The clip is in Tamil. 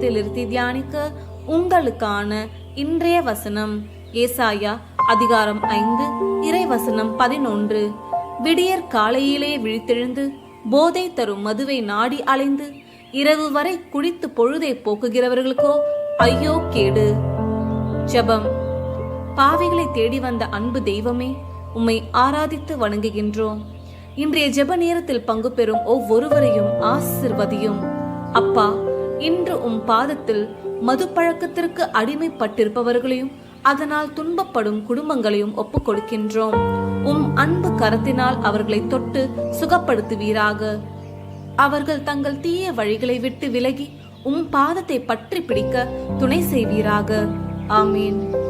இதயத்தில் இருத்தி தியானிக்க உங்களுக்கான இன்றைய வசனம். ஏசாயா அதிகாரம் ஐந்து இறை வசனம் பதினொன்று. விடியற் காலையிலே விழித்தெழுந்து போதை தரும் மதுவை நாடி அலைந்து இரவு வரை குடித்து பொழுதை போக்குகிறவர்களுக்கோ ஐயோ கேடு. ஜெபம். பாவிகளை தேடி வந்த அன்பு தெய்வமே உம்மை ஆராதித்து வணங்குகின்றோம். இன்றைய ஜெப நேரத்தில் பங்கு பெறும் ஒவ்வொருவரையும் ஆசிர்வதியும். அப்பா இன்று உம் பாதத்தில் மது பழக்கத்திற்கு அடிமைப்பட்டிருப்பவர்களையும் அதனால் துன்பப்படும் குடும்பங்களையும் ஒப்புக் கொடுக்கின்றோம் உம் அன்பு கரத்தினால் அவர்களை தொட்டு சுகப்படுத்துவீராக. அவர்கள் தங்கள் தீய வழிகளை விட்டு விலகி உம் பாதத்தை பற்றி பிடிக்க துணை செய்வீராக. ஆமீன்.